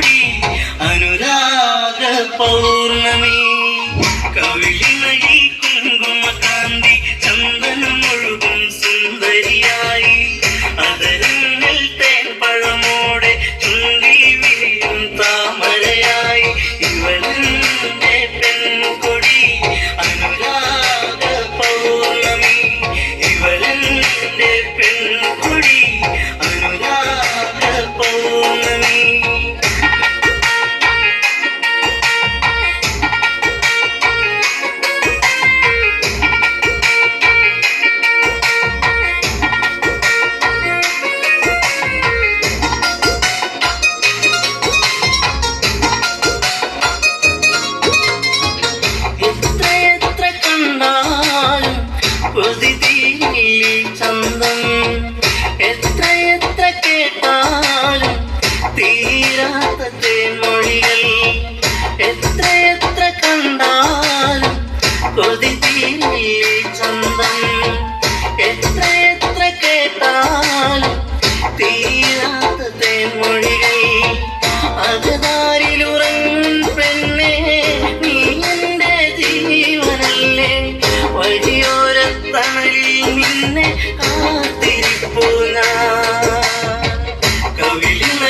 pretty. കൊതിതീ ചന്തം. എത്ര കേട്ടാലും തീരാത്ത തേൻമൊഴികൾ. എത്ര എത്ര കണ്ടാലും കൊതി